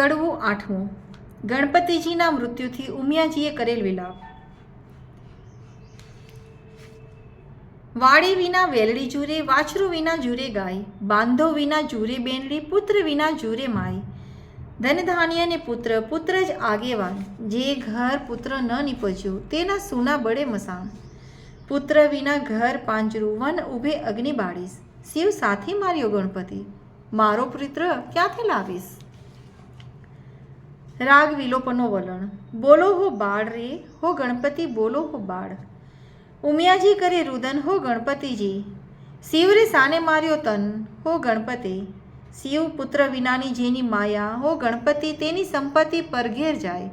કડવું આઠમું. ગણપતિજીના મૃત્યુથી ઉમિયાજીએ કરેલ વિલાપ. વાડી વિના વેલડી જુરે, વાછરું વિના જુરે ગાય, બાંધો વિના જુરે બેનડી, પુત્ર વિના જુરે માય. ધન ધાન્ય ને પુત્ર પુત્ર જ આગેવાન. જે ઘર પુત્ર ન નીપજ્યું, તેના સુના બળે મસાણ. પુત્ર વિના ઘર પાંજરું, વન ઊભે અગ્નિ બાળીશ. શિવ સાથે માર્યો ગણપતિ. મારો પુત્ર ક્યાંથી લાવીશ? રાગ વિલોપનો વલણ. બોલો હો બાળ રે, હો ગણપતિ બોલો હો બાળ. ઉમિયાજી કરે રુદન, હો ગણપતિજી. શિવરે સાને માર્યો તન, હો ગણપતિ. શિવ પુત્ર વિનાની જેની માયા, હો ગણપતિ તેની સંપત્તિ પરઘેર જાય.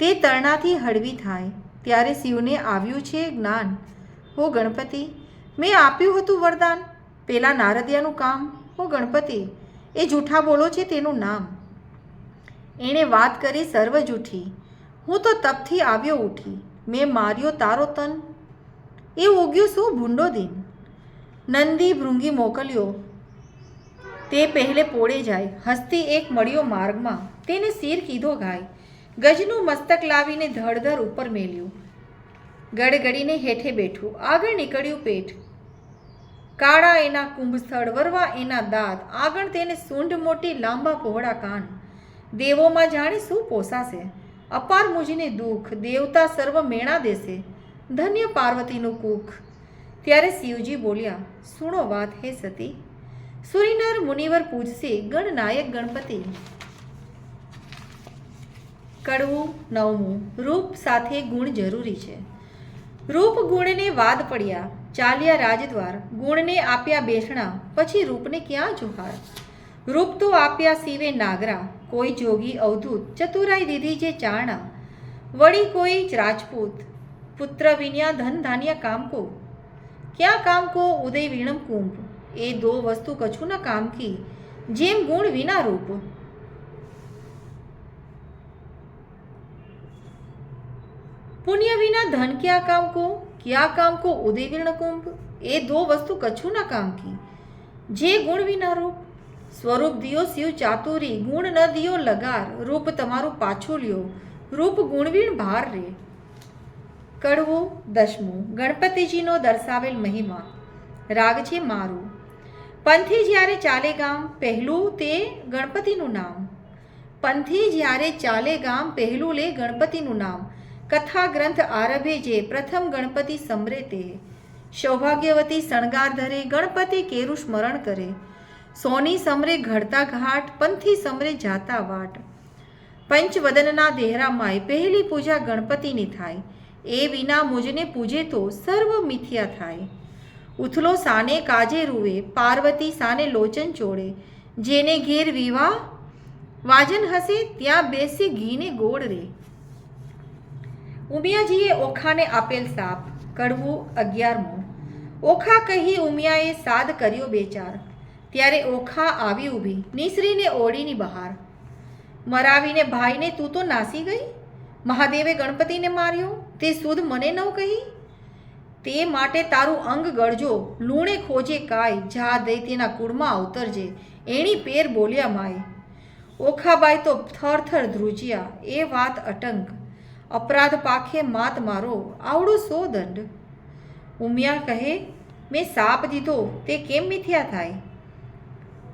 તે તરણાથી હળવી થાય, ત્યારે શિવને આવ્યું છે જ્ઞાન. હો ગણપતિ, મેં આપ્યું હતું વરદાન. પેલા નારદિયાનું કામ. હો ગણપતિ, એ જૂઠા બોલો છે તેનું નામ. એણે વાત કરી સર્વ જૂઠી. હું તો તપથી આવ્યો ઉઠી. મેં માર્યો તારો તન. એ ઉગ્યું શું ભૂંડો દિન? નંદી ભૃંગી મોકલ્યો. તે પહેલે પોળે જાય. હસ્તી એક મળ્યો માર્ગમાં. તેને શિર કીધો ગાય. ગજનું મસ્તક લાવીને ધડધર ઉપર મેલ્યું. ગડગડીને હેઠે બેઠું. આગળ નીકળ્યું પેટ. કાળા એના કુંભ સ્થળ વરવા એના દાંત. આગળ તેને સૂંઢ મોટી લાંબા પહોળા કાન. દેવોમાં જાણે શું પોસાશે? અપાર મુજીને દુઃખ, દેવતા સર્વ મેણા દેશે. ધન્ય પાર્વતીનું કુખ. ત્યારે શિવજી બોલ્યા, સુણો વાત હે સતી. સુરીનર મુનિવર પૂજશે ગણનાયક ગણપતિ. કડવું, નવમું, રૂપ સાથે ગુણ જરૂરી છે. રૂપ ગુણને વાદ પડ્યા, ચાલ્યા રાજદ્વાર, ગુણને આપ્યા બેસણા, પછી રૂપને ક્યાં જોહાર? રૂપ તો આપ્યા શિવે નાગરા કોઈ જોગી અવધૂત ચતુરાઈ દીધી જે ચારણા વળી કોઈ જ રાજપૂત, પુત્ર વિન્યા ધન ધાન્ય કામકો. ક્યાં કામકો? ઉદય વીણમ કુંભ. એ દો વસ્તુ કછું ન કામ કી જેમ ગુણ વિના રૂપ. પુણ્ય વિના ધન ક્યાં કામ કો ક્યાં કામ કો ઉદય વીણ કુંભ એ દો વસ્તુ કછું ન કામ કી જે ગુણ વિના રૂપ. સ્વરૂપ દિયો શિવ ચાતુરી, ગુણ ન દિયો લગાર, રૂપ તમારું પાછું લ્યો, રૂપ ગુણવીણ ભાર રે. કડવું દસમું, ગણપતિજીનો દર્શાવેલ મહિમા. રાગ છે મારું. પંથી જ્યારે ચાલે ગામ, પહેલું તે ગણપતિનું નામ. પંથી જ્યારે ચાલે ગામ, પહેલું લે ગણપતિનું નામ. કથા ગ્રંથ આરભે જે, પ્રથમ ગણપતિ સમરે તે. સૌભાગ્યવતી શણગાર ધરે, ગણપતિ કેરું સ્મરણ કરે. સોની સમરે ઘડતા ઘાટ, પંથી સમરે જાતા વાટ. પંચવદનના દેહરામાંય પહેલી પૂજા ગણપતિની થાય. એ વિના મુજને પૂજે તો સર્વ મિથ્યા થાય. ઉથલો સાને કાજે રૂવે, પાર્વતી સાને લોચન ચોળે. જેને ઘેર વિવાહ, વાજન હશે ત્યાં બેસી ઘીને ગોળ રે. ઉમિયાજીએ ઓખાને આપેલ સાપ, કડવું અગિયારમું. ઓખા કહી ઉમિયાએ સાદ કર્યો બેચાર ત્યારે ઓખા આવી ઊભી. નિસરીને ઓળીની બહાર. મરાવીને ભાઈને તું તો નાસી ગઈ? મહાદેવે ગણપતિને માર્યો? તે સુદ મને ન કહી? તે માટે તારું અંગ ગળજો. લૂણે ખોજે કાય. જા દઈ તેના કુળમાં અવતરજે. એણી પેર બોલ્યા માય. ઓખાબાઈ તો થર થર ધ્રુજ્યા. એ વાત અટંક. અપરાધ પાખે માત મારો. આવડો સો દંડ ઉમિયા કહે, મેં સાપ દીધો. તે કેમ મિથ્યા થાય?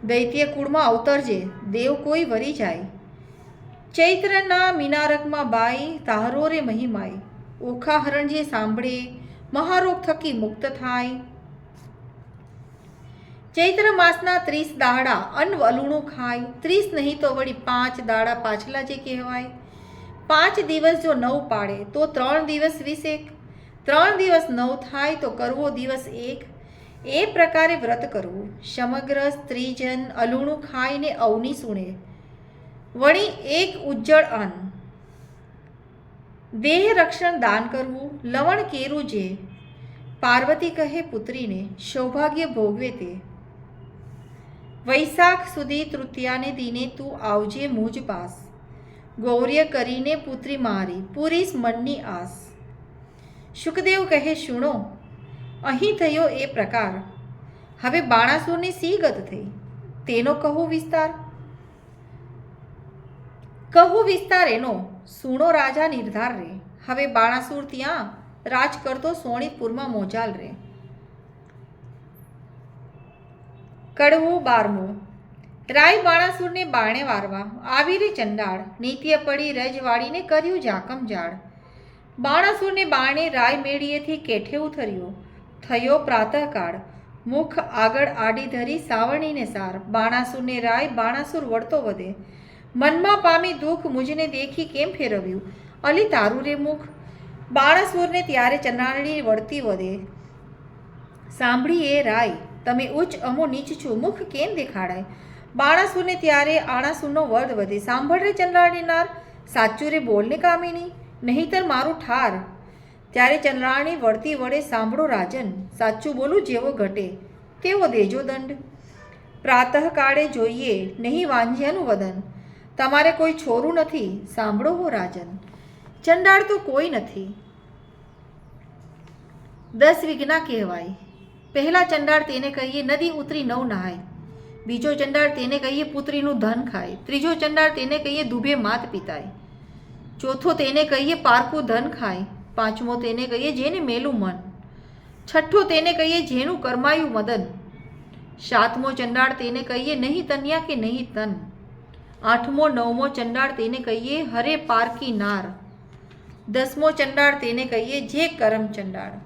દૈત્ય કુળમાં અવતરજે, દેવ કોઈ વરી જાય. ચૈત્રના મિનારકમાં બાઈ તારો રે મહિમાય. ઓખા હરણ જે સાંભળે, મહારોગ થકી મુક્ત થાય. ચૈત્ર માસના ત્રીસ દાડા અન્ન અલુણું ખાય. ત્રીસ નહીં તો વળી પાંચ દાડા પાછલા જે કહેવાય. પાંચ દિવસ જો નવ પાડે, તો ત્રણ દિવસ વીસેક. ત્રણ દિવસ નવ થાય તો કરવો દિવસ એક. એ પ્રકારે વ્રત કરવું. સમગ્ર સ્ત્રીજન અલુણું ખાઈને અવની સુણે. વળી એક ઉજ્જળ અન્ન. દેહ રક્ષણ દાન કરવું, લવણ કેરું જે. પાર્વતી કહે પુત્રીને, સૌભાગ્ય ભોગવે તે. વૈશાખ સુધી તૃતીયાને દિને તું આવજે મુજ પાસ. ગૌર્ય કરીને પુત્રી મારી, પૂરીશ મનની આસ. સુખદેવ કહે શુણો અહીં થયો એ પ્રકાર. હવે બાણાસુરની સી ગત થઈ. તેનો કહું વિસ્તાર? કહો વિસ્તાર એનો. સુણો રાજા નિર્ધાર રે. હવે બાણાસુર ત્યાં રાજ કરતો સોણીતપુરમાં મોજાલ રે. કડવું બારમું. રાય બાણાસુરને બાણે વારવા. આવી રે ચંડાળ. નીત્ય પડી રજવાડીને કર્યું જાકમ જાળ. બાણાસુરને બાણે રાય મેળીએથી કેઠે ઉથર્યો. થયો પ્રાતઃકાળ. મુખ આગળ આડી ધરી સાવણીને સાર. બાણાસુરને રાય બાણાસુર વળતો વધે. મનમાં પામી દુઃખ મુજને દેખી કેમ ફેરવ્યું? અલી તારું રે મુખ? બાણાસુરને ત્યારે ચંડાળની વળતી વધે. સાંભળી એ રાય, તમે ઉચ્ચ અમો નીચ છો. મુખ કેમ દેખાડાય? બાણાસુરને ત્યારે આણાસુરનો વધ વધે. સાંભળ રે ચંદ્રાણી નાર સાચું રે બોલને કામિની. નહીંતર મારું ઠાર. ત્યારે ચંદ્રાણી વળતી વડે સાંભળો રાજન, સાચું બોલું જેવો ઘટે. તેવો દેજો દંડ? પ્રાતઃકાળે જોઈએ, નહીં વાંઝ્યાનું વદન. તમારે કોઈ છોરું નથી, સાંભળો હો રાજન. ચંડાળ તો કોઈ નથી. દસ વિઘ્ના કહેવાય. પહેલા ચંડાળ તેને કહીએ, નદી ઉતરી નવ નહાય બીજો ચંડાળ તેને કહીએ, પુત્રીનું ધન ખાય. ત્રીજો ચંડાળ તેને કહીએ, દુભે માત પિતાય. ચોથો તેને કહીએ, પારકું ધન ખાય. પાંચમો તેને કહીએ જેને મેલું મન. છઠ્ઠો તેને કહીએ જેનું કરમાયું મદન. સાતમો ચંડાળ તેને કહીએ નહીં તન્યા કે નહીં તન. આઠમો, નવમો ચંડાળ તેને કહીએ હરે પારકી નાર. દસમો ચંડાળ તેને કહીએ જે કરમ ચંડાળ.